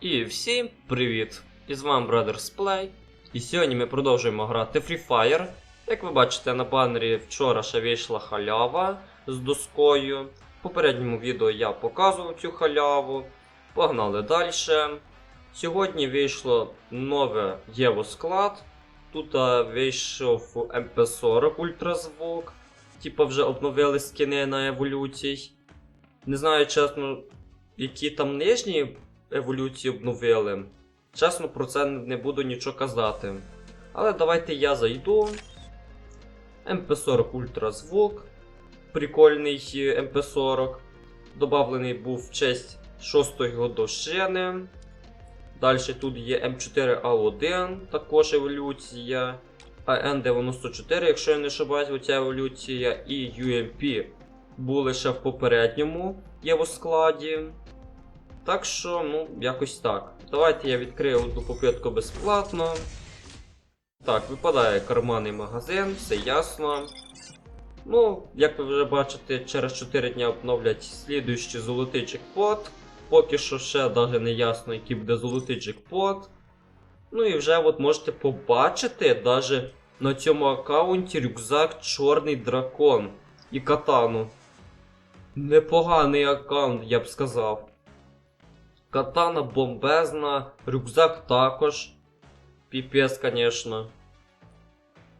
І всім привіт! І з вами Brothers Play. І сьогодні ми продовжуємо грати Free Fire. Як ви бачите, на банері вчора ще вийшла халява з доскою. В попередньому відео я показував цю халяву. Погнали далі. Сьогодні вийшло нове Єво склад. Тут вийшов MP40 ультразвук. Типа вже обновили скини на еволюцій. Не знаю, чесно, які там нижні еволюції обновили. Чесно, про це не буду нічого казати. Але давайте я зайду. MP40 ультразвук. Прикольний MP40. Добавлений був в честь 6-ї годовщини. Далі тут є М4А1, також еволюція. АН94, якщо я не ошибаюсь, оця еволюція, і UMP були ще в попередньому євоскладі. Так що, ну, якось так. Давайте я відкрию одну попитку безплатно. Так, випадає карманний магазин, все ясно. Ну, як ви вже бачите, через 4 дня обновлять слідуючий золотий джекпот. Поки що ще навіть не ясно, який буде золотий джекпот. Ну і вже от можете побачити навіть на цьому аккаунті рюкзак Чорний дракон і катану. Непоганий аккаунт, я б сказав. Катана бомбезна, рюкзак також. Піпець, звісно.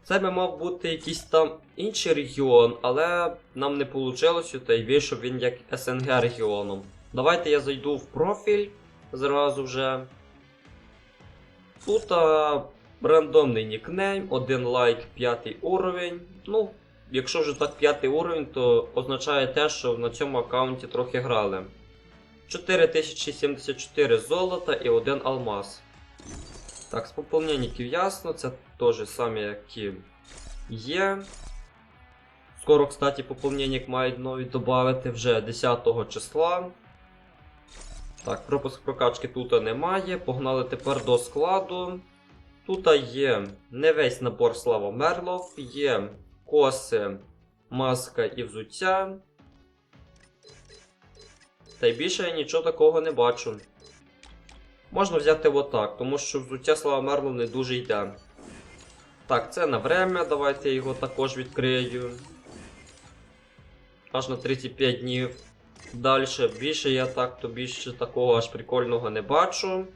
Це би мав бути якийсь там інший регіон, але нам не вийшло, та й вийшов він як СНГ регіоном. Давайте я зайду в профіль зразу вже. Тут а, рандомний нікнейм, один лайк, п'ятий уровень. Ну, якщо вже так п'ятий уровень, то означає те, що на цьому аккаунті трохи грали. 4074 золота і один алмаз. Так, з поповненників ясно, це теж самі, які є. Скоро, кстати, поповненник мають нові додати вже 10 числа. Так, пропуск прокачки тут немає. Погнали тепер до складу. Тут є не весь набор Слава Мерлов, є коси, маска і взуття. Та й більше я нічого такого не бачу. Можна взяти отак, тому що взуття Слава Мерлов не дуже йде. Так, це на время, давайте я його також відкрию. Аж на 35 днів. Далі більше я так, то більше такого аж прикольного не бачу.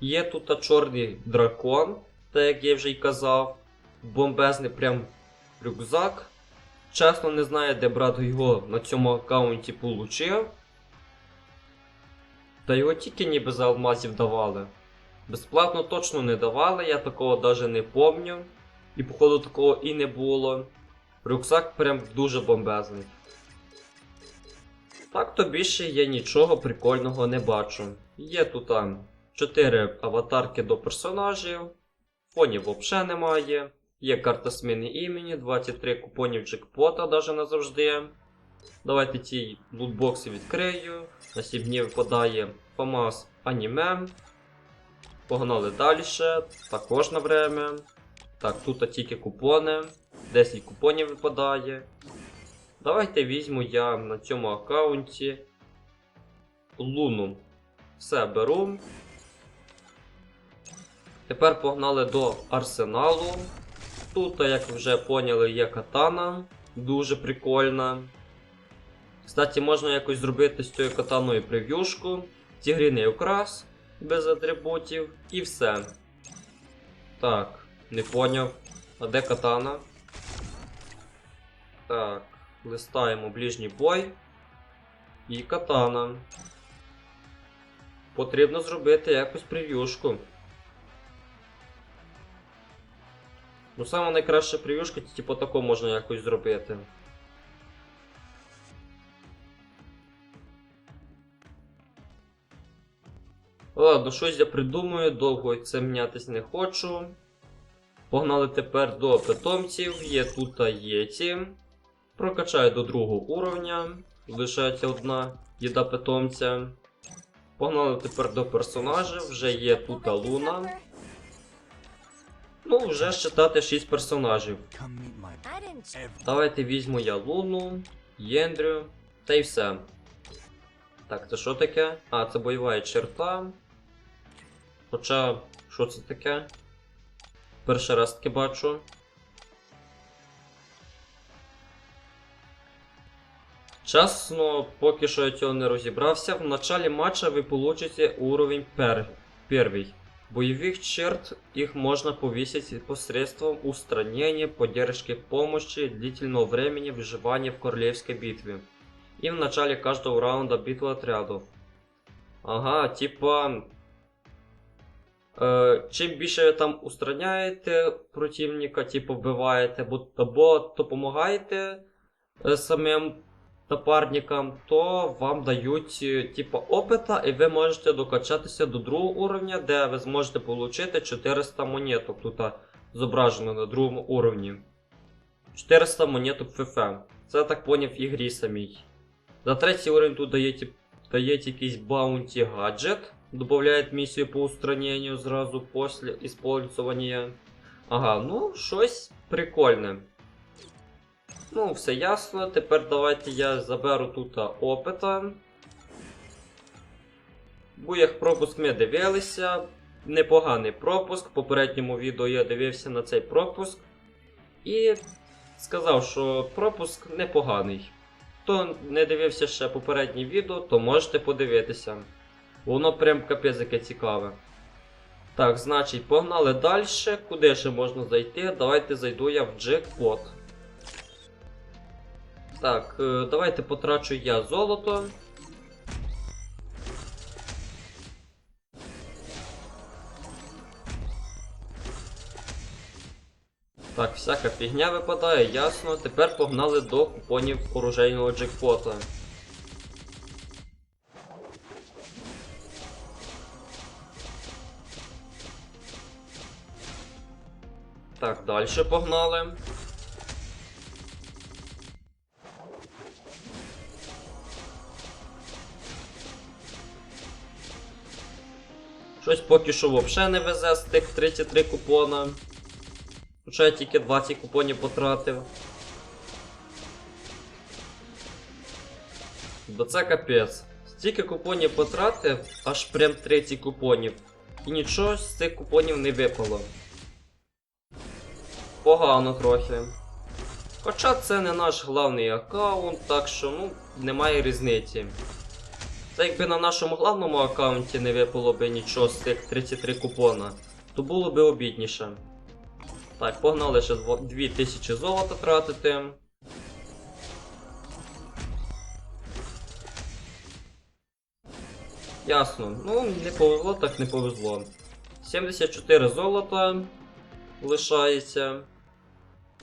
Є тут чорний дракон, так як я вже й казав. Бомбезний прям рюкзак. Чесно, не знаю, де брат його на цьому аккаунті получив. Та його тільки ніби за алмазів давали. Безплатно точно не давали, я такого навіть не помню. І походу такого і не було. Рюкзак прям дуже бомбезний. Так то більше я нічого прикольного не бачу. Є тут там 4 аватарки до персонажів, фонів взагалі немає. Є карта зміни імені, 23 купонів джекпота навіть назавжди. Давайте ці лутбокси відкрию. На 7 днів випадає FAMAS аніме. Погнали далі. Також на время. Так, тут тільки купони. 10 купонів випадає. Давайте візьму я на цьому аккаунті Луну. Все беру. Тепер погнали до арсеналу. Тут, як вже поняли, є катана. Дуже прикольна. Кстати, можна якось зробити з цією катаною прев'юшку. Тігріний окрас без атрибутів і все. Так, не поняв. А де катана? Так, листаємо ближній бой. І катана. Потрібно зробити якусь прев'юшку. Ну, саме найкраща прев'юшка, типу тако можна якось зробити. Ладно, щось я придумаю, довго це мінятись не хочу. Погнали тепер до питомців. Є тут єті. Прокачаю до другого уровня. Лишається одна їда питомця. Погнали тепер до персонажів. Вже є тут Луна. Ну, вже считати 6 персонажів. Давайте візьму я Луну, Єндрю та й все. Так, це що таке? А, це бойова черта. Хоча, що це таке? Перший раз таки бачу. Чесно, поки що я цього не розібрався. В началі матча ви получите уровень пер... первый. Боевых черт их можно повесить посредством устранения, поддержки помощи, длительного времени выживания в королевской битве. И в начале каждого раунда битвы отрядов. Ага, типа. Е, чим більше там устраняєте противника, типу вбиваєте, бо- або допомагаєте е, самим напарникам, то вам дають е, типу опита, і ви можете докачатися до другого уровня, де ви зможете отримати 400 монеток. Тут зображено на другому уровні. 400 монеток ФФ. Це так поняв в ігрі самій. За третій уровень тут даєте, даєте якийсь баунті гаджет. Добавляет миссию по устранению сразу после использования. Ага, ну щось прикольне. Ну, все ясно. Тепер давайте я заберу тут опита. Буях пропуск ми дивилися. Непоганий пропуск. В попередньому відео я дивився на цей пропуск. І сказав, що пропуск непоганий. Хто не дивився ще попереднє відео, то можете подивитися. Воно прям капець яке цікаве. Так, значить, погнали далі. Куди ще можна зайти? Давайте зайду я в джекпот. Так, е, давайте потрачу я золото. Так, всяка фігня випадає, ясно. Тепер погнали до купонів оружейного джекпота. Так, далі погнали. Щось поки що взагалі не везе з тих 33 купона. Хоча я тільки 20 купонів потратив. Да це капець. Стільки купонів потратив, аж прям 30 купонів. І нічого з цих купонів не випало. Погано трохи. Хоча це не наш главний аккаунт, так що ну, немає різниці. Це якби на нашому главному аккаунті не випало би нічого з тих 33 купона, то було би обідніше. Так, погнали ще 2000 золота тратити. Ясно. Ну, не повезло, так не повезло. 74 золота лишається.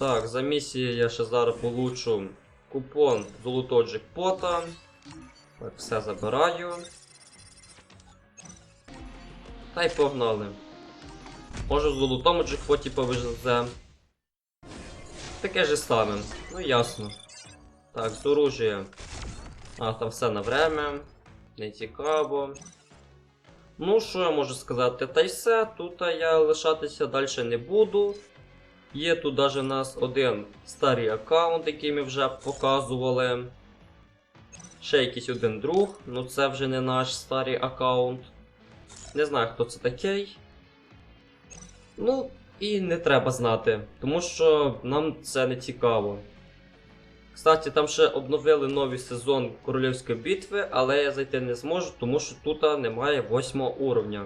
Так, за місії я ще зараз получу купон золотого джекпота. Так, все забираю. Та й погнали. Може в золотому джекпоті повезе. Таке ж саме. Ну ясно. Так, з оружія. А, там все на время. Не цікаво. Ну, що я можу сказати? Та й все. Тут я лишатися далі не буду. Є тут навіть у нас один старий аккаунт, який ми вже показували. Ще якийсь один друг, ну це вже не наш старий аккаунт. Не знаю, хто це такий. Ну, і не треба знати, тому що нам це не цікаво. Кстати, там ще обновили новий сезон Королівської битви, але я зайти не зможу, тому що тут немає 8 уровня.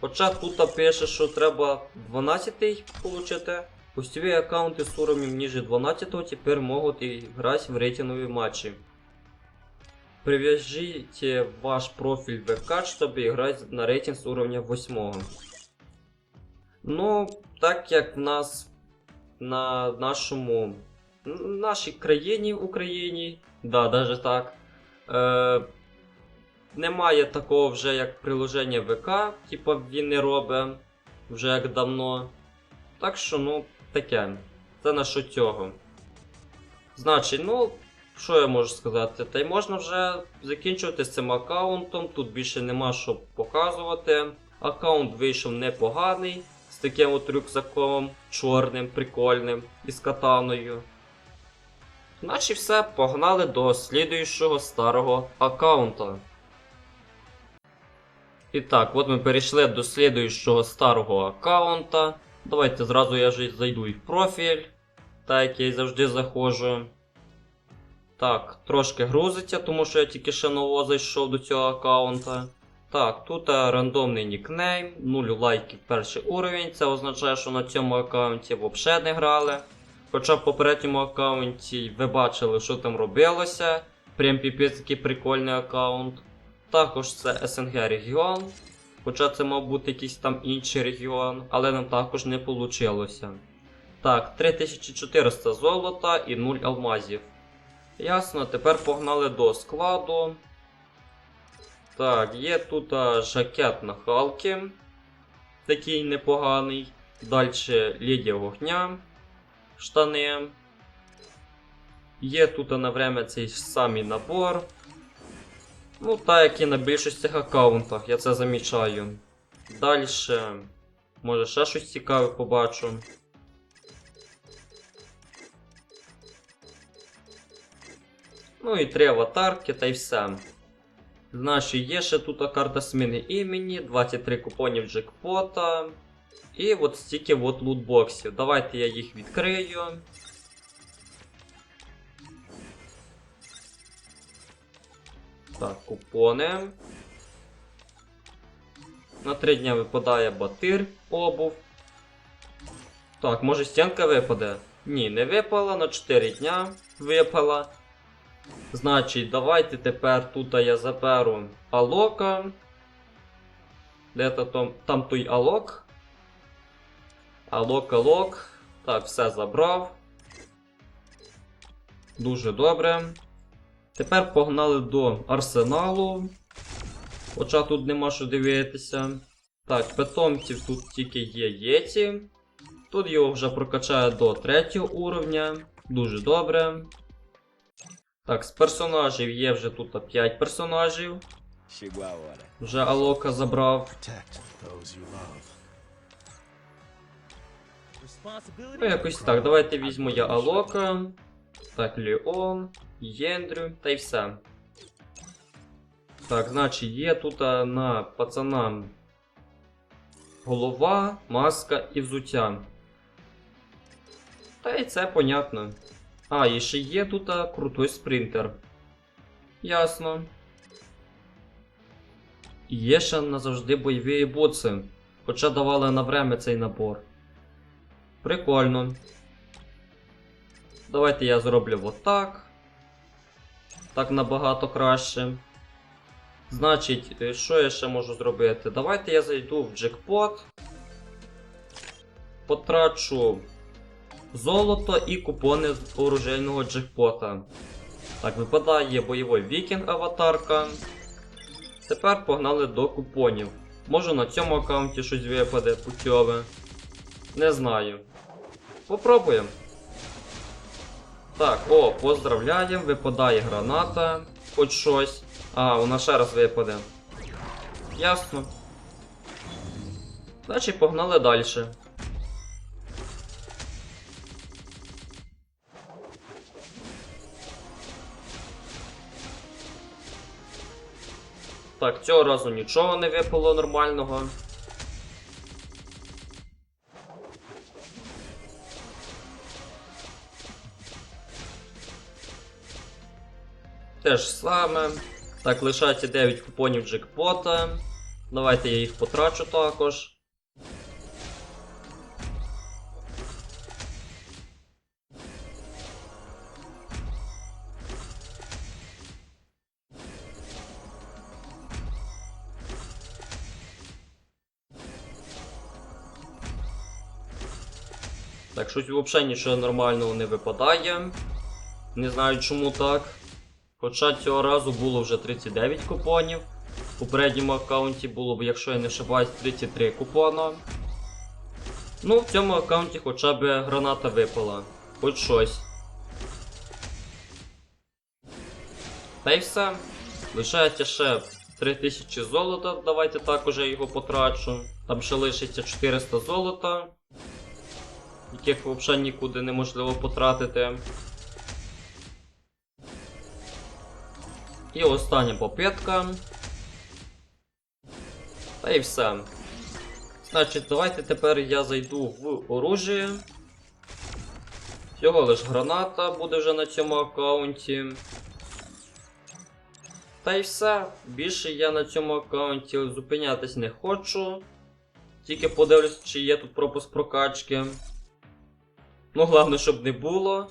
Хоча тут пише, що треба 12 получити. Пустові аккаунти з уровнем ниже 12 тепер можуть грати в рейтингові матчі. Привяжите ваш профиль в ВК, чтобы играть на рейтинг с уровня 8. Ну, так як в нас на нашому нашій країні Україні, да, даже так. Е, немає такого вже як приложення ВК, типа він не робить вже як давно. Так що, ну, таке. Це на що цього. Значить, ну, що я можу сказати? Та й можна вже закінчувати з цим аккаунтом. Тут більше нема що показувати. Аккаунт вийшов непоганий. З таким от рюкзаком чорним, прикольним і з катаною. Значить все, погнали до слідуючого старого аккаунта. І так, от ми перейшли до слідуючого старого аккаунта. Давайте зразу я зайду і в профіль. Так як я завжди заходжу. Так, трошки грузиться, тому що я тільки ще ново зайшов до цього аккаунта. Так, тут е, рандомний нікнейм, 0 лайків перший уровень. Це означає, що на цьому аккаунті взагалі не грали. Хоча в попередньому аккаунті ви бачили, що там робилося. Прям піпець такий прикольний аккаунт. Також це СНГ регіон. Хоча це мав бути якийсь там інший регіон, але нам також не вийшло. Так, 3400 золота і 0 алмазів. Ясно, тепер погнали до складу. Так, є тут а, жакет на Халки. Такий непоганий. Далі Лідія вогня. Штани. Є тут а, на время цей самий набор. Ну, так як і на більшості аккаунтах, я це замічаю. Далі. Може ще щось цікаве побачу. Ну і три аватарки та й все. Значить, є ще тут карта зміни імені, 23 купонів джекпота. І от стільки от лутбоксів. Давайте я їх відкрию. Так, купони. На 3 дня випадає батир, обув. Так, може стінка випаде? Ні, не випала, на 4 дня випала. Значить, давайте тепер тут я заберу алока. Де то там, там той алок? Алок, алок. Так, все забрав. Дуже добре. Тепер погнали до арсеналу. Хоча тут нема що дивитися. Так, питомців тут тільки є єті. Тут його вже прокачаю до 3 уровня. Дуже добре. Так, з персонажів є вже тут 5 персонажів. Вже Алока забрав. Ну, якось так. Давайте візьму я Алока. Так, Леон, Єндрю та й все. Так, значить, є тут на пацана голова, маска і взуття. Та й це понятно. А, і ще є тут крутой спринтер. Ясно. І є ще назавжди бойові бутси. Хоча давали на время цей набор. Прикольно. Давайте я зроблю отак. Так набагато краще. Значить, е, що я ще можу зробити? Давайте я зайду в джекпот. Потрачу золото і купони з оружейного джекпота. Так, випадає бойовий вікінг аватарка. Тепер погнали до купонів. Може на цьому аккаунті щось випаде путьове. Не знаю. Попробуємо. Так, о, поздравляємо, випадає граната. Хоч щось. А, вона ще раз випаде. Ясно. Значить, погнали далі. Так, цього разу нічого не випало нормального. Те ж саме. Так, лишається 9 купонів джекпота. Давайте я їх потрачу також. Так, щось взагалі нічого нормального не випадає. Не знаю чому так. Хоча цього разу було вже 39 купонів. В попередньому аккаунті було, б, якщо я не ошибаюсь, 33 купона. Ну, в цьому аккаунті хоча б граната випала. Хоч щось. Та й все. Лишається ще 3000 золота, давайте також я його потрачу. Там ще лишиться 400 золота, яких взагалі нікуди неможливо потратити. І остання попитка. Та і все. Значить, давайте тепер я зайду в оружие. Всього лиш граната буде вже на цьому аккаунті. Та й все. Більше я на цьому аккаунті зупинятись не хочу. Тільки подивлюсь, чи є тут пропуск прокачки. Ну, головне, щоб не було.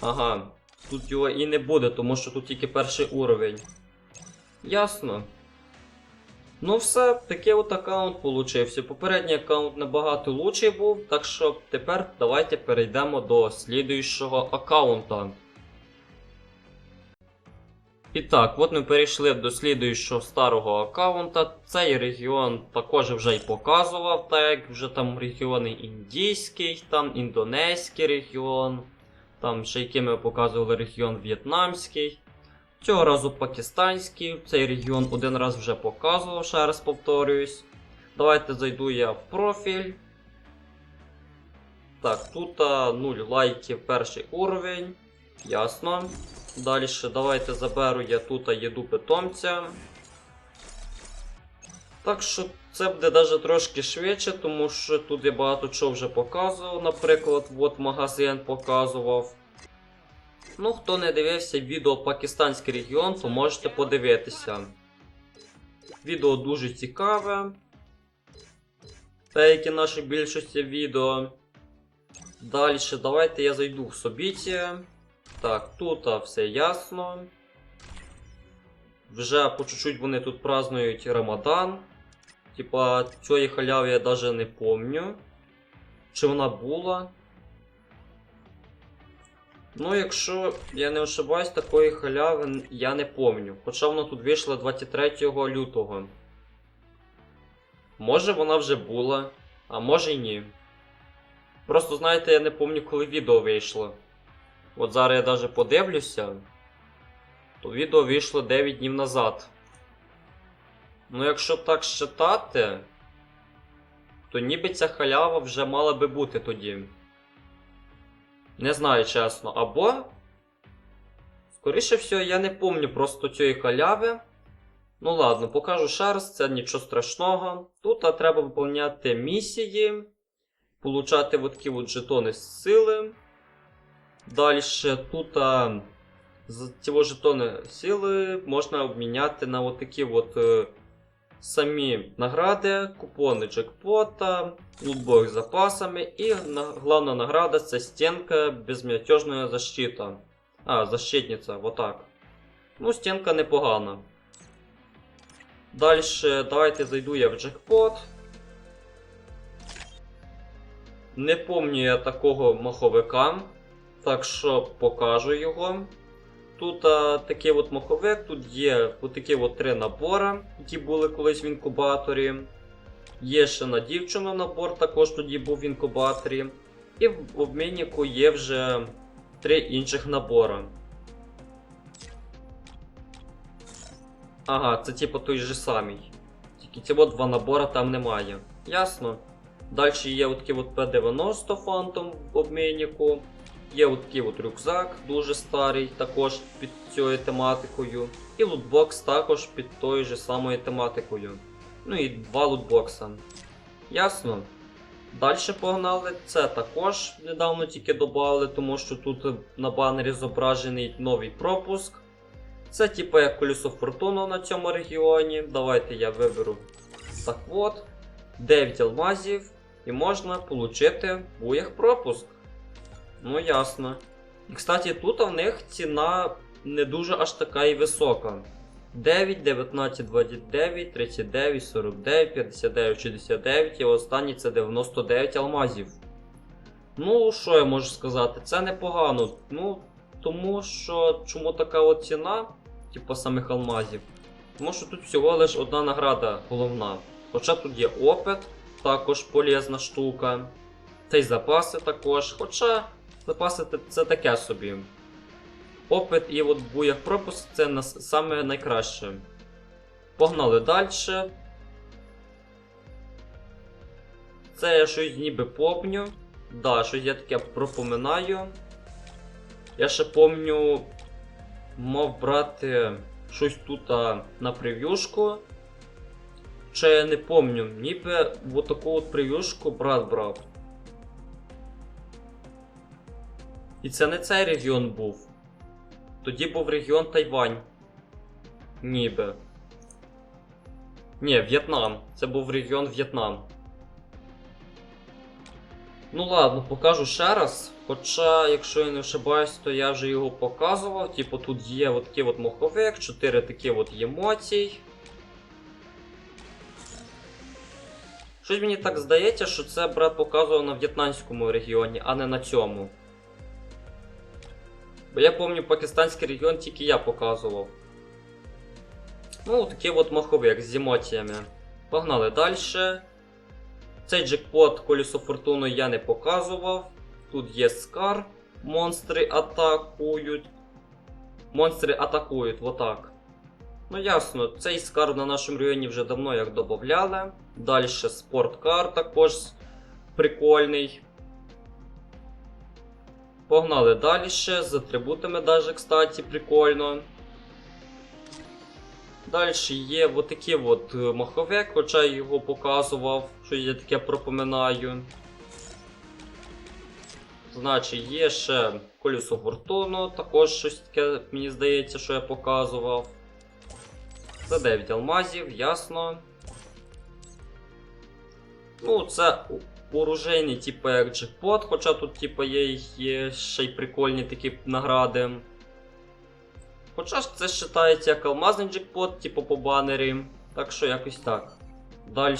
Ага, тут його і не буде, тому що тут тільки перший уровень. Ясно. Ну все, такий от аккаунт получився. Попередній аккаунт набагато лучший був, так що тепер давайте перейдемо до слідуючого аккаунта. І так, от ми перейшли до слідуючого старого аккаунта. Цей регіон також вже й показував, так як вже там регіони індійський, там індонезький регіон, там ще який ми показували регіон в'єтнамський. Цього разу пакистанський. Цей регіон один раз вже показував, ще раз повторююсь. Давайте зайду я в профіль. Так, тут 0 лайків перший уровень. Ясно. Далі давайте заберу я тут їду питомця. Так що це буде навіть трошки швидше, тому що тут я багато чого вже показував. Наприклад, от магазин показував. Ну, хто не дивився відео Пакистанський регіон, то можете подивитися. Відео дуже цікаве. Та як і наші більшості відео. Далі давайте я зайду в Собіті. Так, тут все ясно. Вже по чуть-чуть вони тут празднують Рамадан. Типа, цієї халяви я навіть не помню. Чи вона була? Ну, якщо я не ошибаюсь, такої халяви я не помню. Хоча вона тут вийшла 23 лютого. Може вона вже була, а може й ні. Просто знаєте, я не пам'ятаю, коли відео вийшло. От зараз я навіть подивлюся, то відео вийшло 9 днів назад. Ну, якщо так считати, то ніби ця халява вже мала би бути тоді. Не знаю чесно. Або. Скоріше всього, я не помню просто цієї халяви. Ну ладно, покажу ще раз, це нічого страшного. Тут а, треба виповняти місії, получати от такі от жетони з сили. Далі тут а, ці жетони сили можна обміняти на от такі от е, самі награди, купони джекпота, лутбокс з запасами і на, головна награда це стінка безмятежної защита. А, защитниця, отак. Ну, стінка непогана. Далі давайте зайду я в джекпот. Не помню я такого маховика, так що покажу його. Тут а, такий от маховик, тут є от такі от три набори, які були колись в інкубаторі. Є ще на дівчину набор, також тоді був в інкубаторі. І в обміннику є вже три інших набори. Ага, це типу той же самий. Тільки ці два набори там немає. Ясно. Далі є от такий от P90 Phantom в обміннику. Є от такий от рюкзак, дуже старий, також під цією тематикою. І лутбокс також під тою же самою тематикою. Ну і два лутбокса. Ясно. Далі погнали. Це також недавно тільки додали, тому що тут на банері зображений новий пропуск. Це типу як колесо фортуна на цьому регіоні. Давайте я виберу так от. 9 алмазів і можна отримати буях пропуск. Ну ясно. Кстати, тут в них ціна не дуже аж така і висока. 9, 19, 29, 39, 49, 59, 69 і останній це 99 алмазів. Ну, що я можу сказати? Це непогано. Ну, тому що чому така от ціна, типу самих алмазів? Тому що тут всього лише одна награда головна. Хоча тут є опит, також полезна штука. Та й запаси також. Хоча запаси це- таке собі. Опит і от буях пропуск це нас, саме найкраще. Погнали далі. Це я щось ніби помню. Да, щось я таке пропоминаю. Я ще помню, мав брати щось тут на прев'юшку. Хоча я не помню, ніби в таку от прев'юшку брат брав. І це не цей регіон був. Тоді був регіон Тайвань. Ніби. Ні, В'єтнам. Це був регіон В'єтнам. Ну ладно, покажу ще раз. Хоча, якщо я не ошибаюсь, то я вже його показував. Типу тут є от такий от моховик, 4 такі от емоцій. Щось мені так здається, що це брат показував на в'єтнамському регіоні, а не на цьому. Бо я пам'ятаю, пакистанський регіон тільки я показував. Ну, такий от маховик з емоціями. Погнали далі. Цей джекпот колесо фортуни я не показував. Тут є скар. Монстри атакують. Монстри атакують, отак. Ну ясно, цей скар на нашому районі вже давно як додавали. Далі спорткар також прикольний. Погнали далі з атрибутами даже, кстати, прикольно. Далі є отакий от е, маховик, хоча я його показував, що я таке пропоминаю. Значить, є ще колесо фортуну, також щось таке, мені здається, що я показував. За 9 алмазів, ясно. Ну, це оружейний, типу як джекпот, хоча тут, типу, є, є ще й прикольні такі награди. Хоча ж це вважається як алмазний джекпот, типу по банері. Так що якось так. Далі.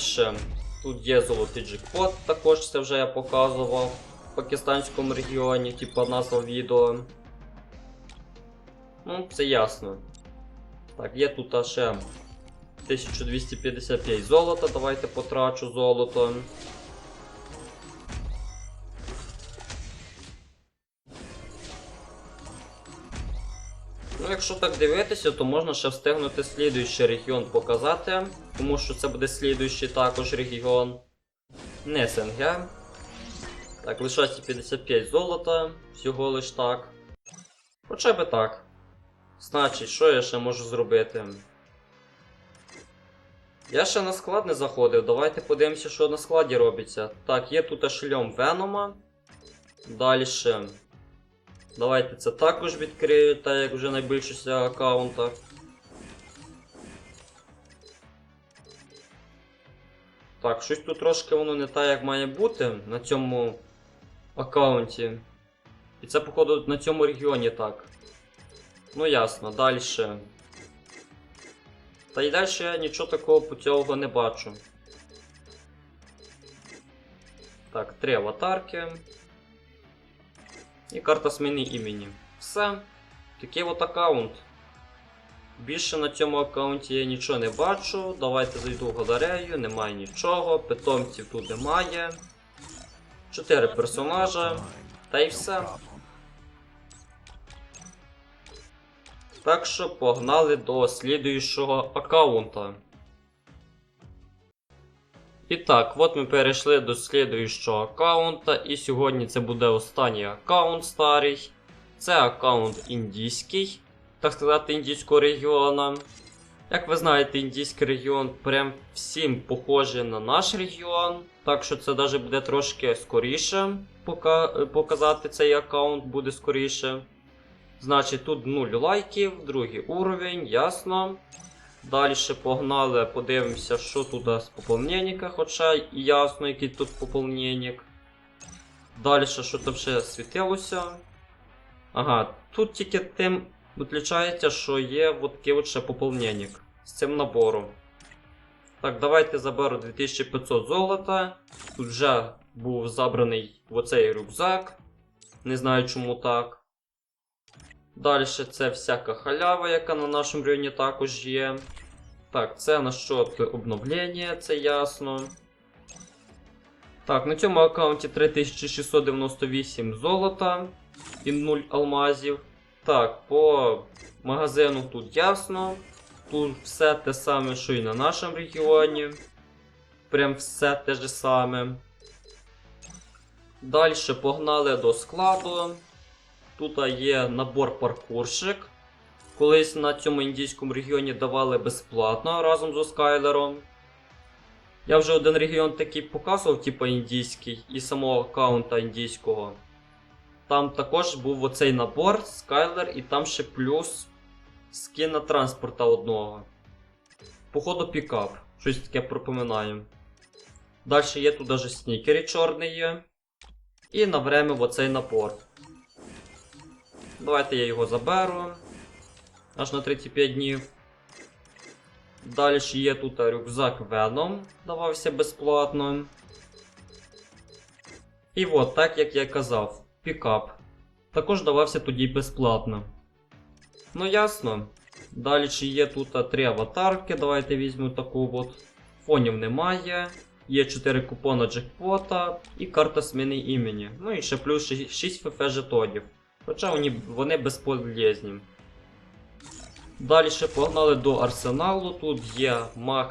Тут є золотий джекпот, також це вже я показував в пакистанському регіоні, типу назва відео. Ну, це ясно. Так, є тут ще 1255 золота, давайте потрачу золото. Якщо так дивитися, то можна ще встигнути слідуючий регіон показати, тому що це буде слідуючий також регіон. Не СНГ. Так, лишається 55 золота, всього лиш так. Хоча би так. Значить, що я ще можу зробити? Я ще на склад не заходив, давайте подивимося, що на складі робиться. Так, є тут шльом Венома. Далі. Давайте це також відкрию, так як вже на більшості аккаунтах. Так, щось тут трошки воно не так, як має бути на цьому аккаунті. І це, походу, на цьому регіоні так. Ну ясно, далі. Та й далі я нічого такого путевого не бачу. Так, три аватарки. І карта зміни імені. Все. Такий от аккаунт. Більше на цьому аккаунті я нічого не бачу. Давайте зайду в галерею, немає нічого, питомців тут немає. Чотири персонажа. Та й все. Так що погнали до слідуючого аккаунта. І так, от ми перейшли до слідуючого аккаунта, і сьогодні це буде останній аккаунт старий. Це аккаунт індійський, так сказати, індійського регіону. Як ви знаєте, індійський регіон прям всім похожий на наш регіон, так що це навіть буде трошки скоріше показати цей аккаунт буде скоріше. Значить, тут 0 лайків, другий уровень, ясно. Далі погнали, подивимося, що тут з поповненника, хоча ясно, який тут поповненник. Далі, що там ще світилося. Ага, тут тільки тим відлічається, що є от такий ще поповненник з цим набором. Так, давайте заберу 2500 золота. Тут вже був забраний оцей рюкзак. Не знаю чому так. Далі це всяка халява, яка на нашому районі також є. Так, це насчет обновлення, це ясно. Так, на цьому аккаунті 3698 золота і 0 алмазів. Так, по магазину тут ясно. Тут все те саме, що і на нашому регіоні. Прям все те ж саме. Далі погнали до складу. Тут є набор паркурщик. Колись на цьому індійському регіоні давали безплатно разом з Скайлером. Я вже один регіон такий показував, типу індійський, і самого аккаунта індійського. Там також був оцей набор, скайлер, і там ще плюс скін на транспорта одного. Походу пікап. Щось таке пропоминаю. Далі є тут даже снікери чорний є. І на время оцей набор. Давайте я його заберу. Аж на 35 днів. Далі є тут рюкзак Venom, давався безплатно. І от, так як я казав, пікап. Також давався тоді безплатно. Ну ясно. Далі є тут три аватарки. Давайте візьму таку от. Фонів немає. Є 4 купона джекпота і карта зміни імені. Ну і ще плюс 6 ФФ жетонів. Хоча вони, вони безполезні. Далі погнали до арсеналу. Тут є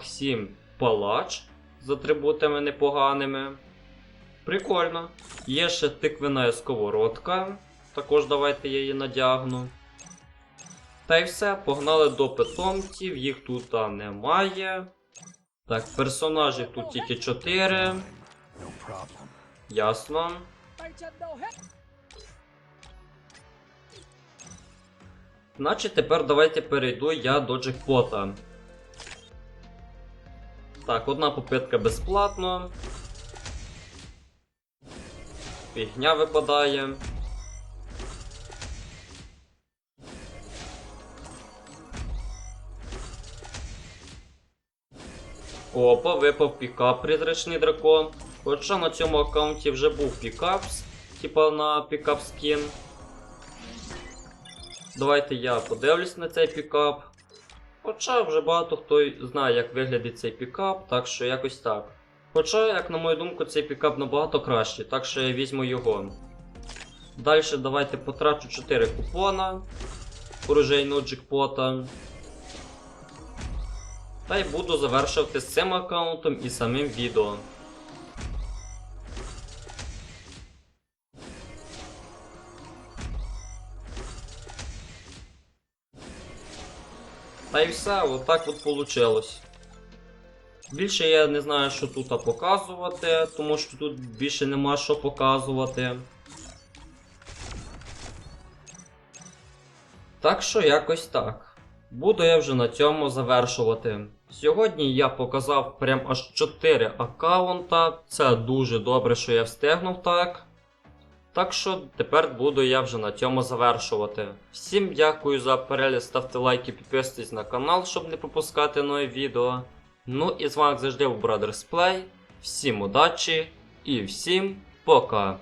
7 палач з атрибутами непоганими. Прикольно. Є ще тиквена сковородка. Також давайте я її надягну. Та й все, погнали до питомців, їх тут а, немає. Так, персонажів тут тільки 4. Ясно. Значить, тепер давайте перейду я до джекпота. Так, одна попитка безплатно. Фігня випадає. Опа, випав пікап призрачний дракон. Хоча на цьому аккаунті вже був пікапс, типа на пікап скін. Давайте я подивлюсь на цей пікап. Хоча вже багато хто знає, як виглядить цей пікап, так що якось так. Хоча, як на мою думку, цей пікап набагато кращий, так що я візьму його. Далі давайте потрачу 4 купона оружейного джекпота. Та й буду завершувати з цим аккаунтом і самим відео. Та й все, отак от получилось. Більше я не знаю, що тут показувати, тому що тут більше нема що показувати. Так що якось так. Буду я вже на цьому завершувати. Сьогодні я показав прям аж 4 аккаунта. Це дуже добре, що я встигнув так. Так що тепер буду я вже на цьому завершувати. Всім дякую за перегляд, ставте лайки, підписуйтесь на канал, щоб не пропускати нові відео. Ну і з вами завжди був Brothers Play. Всім удачі і всім пока!